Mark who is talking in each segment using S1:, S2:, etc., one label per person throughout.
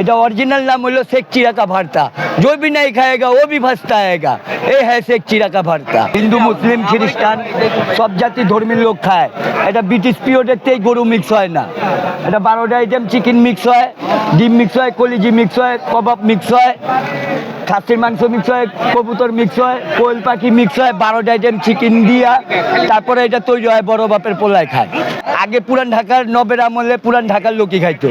S1: এটা অরিজিনাল নাম হলো শেখ চিরাকা ভারতা जो भी नहीं खाएगा वो भी फंसता आएगा এই হ্যাঁ শেখ চিরাকা ভারতা হিন্দু মুসলিম খ্রিস্টান সব জাতি ধর্মীর লোক খায় এটা ব্রিটিশ পিরিয়ডের থেকে গরু মিক্স হয় না এটা বারোটা আইটেম চিকেন মিক্স হয় ডিম মিক্স হয় কলিজি মিক্স হয় কবাব মিক্স হয় খাসির মাংস মিক্স হয় কবুতর মিক্স হয় কোয়েল পাখি মিক্স হয় বারোটা আইটেম চিকেন দিয়া তারপরে এটা তৈরি হয় বড় বাপের পোলায় খায় আগে পুরান ঢাকার নবের আমলে পুরান ঢাকার লোকই খাইতো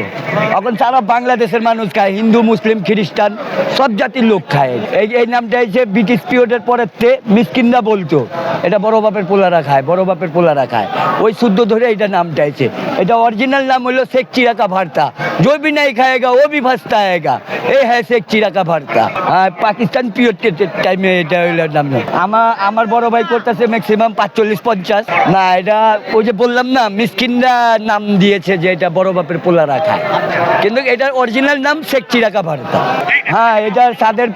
S1: এখন সারা বাংলাদেশের মানুষ খায় হিন্দু মুসলিম খ্রিস্টান সব জাতির লোক খায় এই এই নামটা হচ্ছে ব্রিটিশ পিরিয়ডের পরের তে মিসকিনরা বলতো এটা বড় বাপের পোলারা খায় বড় বাপের পোলারা খায় ওই শুদ্ধ ধরে এটা নামটা হয়েছে এটা অরিজিনাল নাম হলো শেখ চিরাকা ভারতা जो भी नहीं खाएगा वो भी फंसता आएगा এই হ্যাঁ শেখ চিরাকা ভারতা আর পাকিস্তান পিরিয়ড টাইমে এটা হইল নাম আমার আমার বড় ভাই করতেছে ম্যাক্সিমাম পাঁচচল্লিশ, পঞ্চাশ। না, এটা ওই যে বললাম না, মিসকিনরা নাম দিয়েছে যে এটা বড় বাপের পোলারা রাখা কিন্তু এটার অরিজিনাল নাম শেখ চিরাকা ভারতা। হ্যাঁ এটা স্বাদের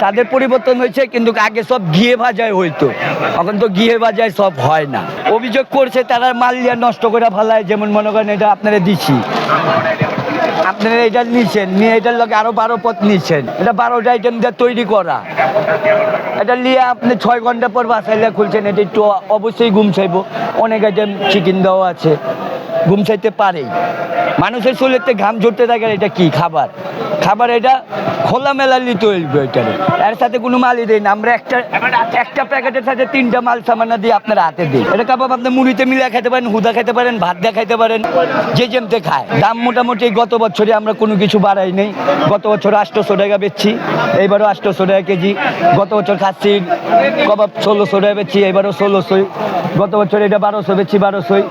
S1: স্বাদের পরিবর্তন হয়েছে, কিন্তু আগে সব ঘিয়ে ভাজায় হইতো। এখন তো ঘিয়ে ভাজায় সব হয় না। অভিযোগ করছে তারা মাল দিয়ে নষ্ট করে ফেলায়, যেমন মনে করেন এটা আপনারা দিচ্ছি আপনারা এটা নিচ্ছেন নিয়ে এটার লগে আরও বারো পথ নিচ্ছেন এটা বারোটা আইটেম দিয়ে তৈরি করা। এটা নিয়ে আপনি ছয় ঘণ্টা পর বাসাইলে খুলছেন, এটা একটু অবশ্যই ঘুম চাইব। অনেক আইটেম চিকেন দেওয়া আছে। ঘুম চাইতে পারেই। মানুষের শরীরেতে ঘাম ঝরতে থাকে, এটা কি খাবার? খাবার এটা খোলামেলা নিতে হইবে এটারে। এর সাথে কোনো মালই দেয় না। আমরা একটা একটা প্যাকেটের সাথে তিনটা মাল সামানা দিয়ে আপনার হাতে দিই। এটা কাবাব আপনি মুড়িতে মিলিয়ে খেতে পারেন, হুদা খেতে পারেন, ভাত দিয়ে খাইতে পারেন, যে যেমতে খায়। দাম মোটামুটি গত বছরে আমরা কোনো কিছু বাড়াই নেই। গত বছর আটশোশো টাকা বেচছি, এইবারও আটশোশো টাকা কেজি। গত বছর খাচ্ছি কবাব ষোলোশো টাকা বেচছি এবারও ষোলোশোই। গত বছর এটা বারোশো বেচছি, বারোশোই।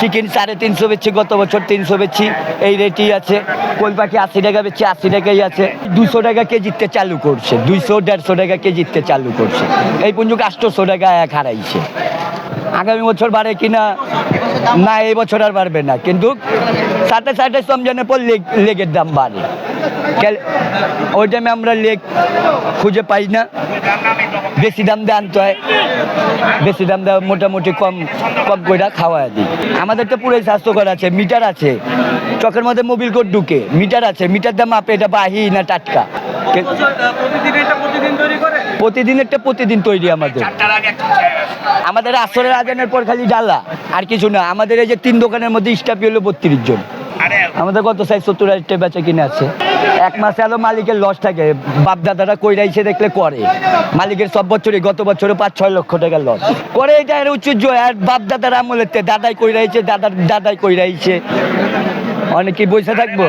S1: চিকেন সাড়ে তিনশো বেচছি, গত বছর তিনশো বেচছি। এই রেটই আছে। কোল পাখি আশি টাকা বেচছি আশি টাকাই আছে। দুশো টাকা কেজিতে চালু করছে, দুইশো, দেড়শো টাকা কেজিতে চালু করছে। এই পর্যন্ত আটশোশো টাকা এক হারাইছে। আগামী বছর বাড়ে কিনা না এই বছর আর বাড়বে না। কিন্তু সাথে সাথে সমজনে পর লেগ লেগের দাম বাড়ে। ওই টাইমে আমরা লেক খুঁজে পাই না। বেশি দাম দিয়ে আনতে হয়। বেশি দাম দেওয়া মোটামুটি কম কম করে খাওয়া দিই। আমাদের তো পুরোই স্বাস্থ্যকর আছে মিটার আছে। চকের মধ্যে মোবিল কোড ঢুকে মিটার আছে। মিটার দাম মাপে এটা বাহি না টাটকা।
S2: প্রতিদিন একটা প্রতিদিন তৈরি
S1: আমাদের। আমাদের আসরের আজানের পর খালি ডালা আর কিছু না। আমাদের এই যে তিন দোকানের মধ্যে স্টাফি হলো বত্রিশ জন। আমাদের কত সাইজ সত্তর হাজার বেচা কিনে আছে। এক মাসে আলো মালিকের লস থাকে। বাপ দাদারা কইরাইছে দেখলে করে। মালিকের সব বছরই, গত বছরে পাঁচ, ছয় লক্ষ টাকার লস করে এটা এর উচ্চ আর বাপ দাদার আমলের তে দাদাই কইরাইছে দাদার দাদাই কইরাইছে অনেকে বসে থাকব।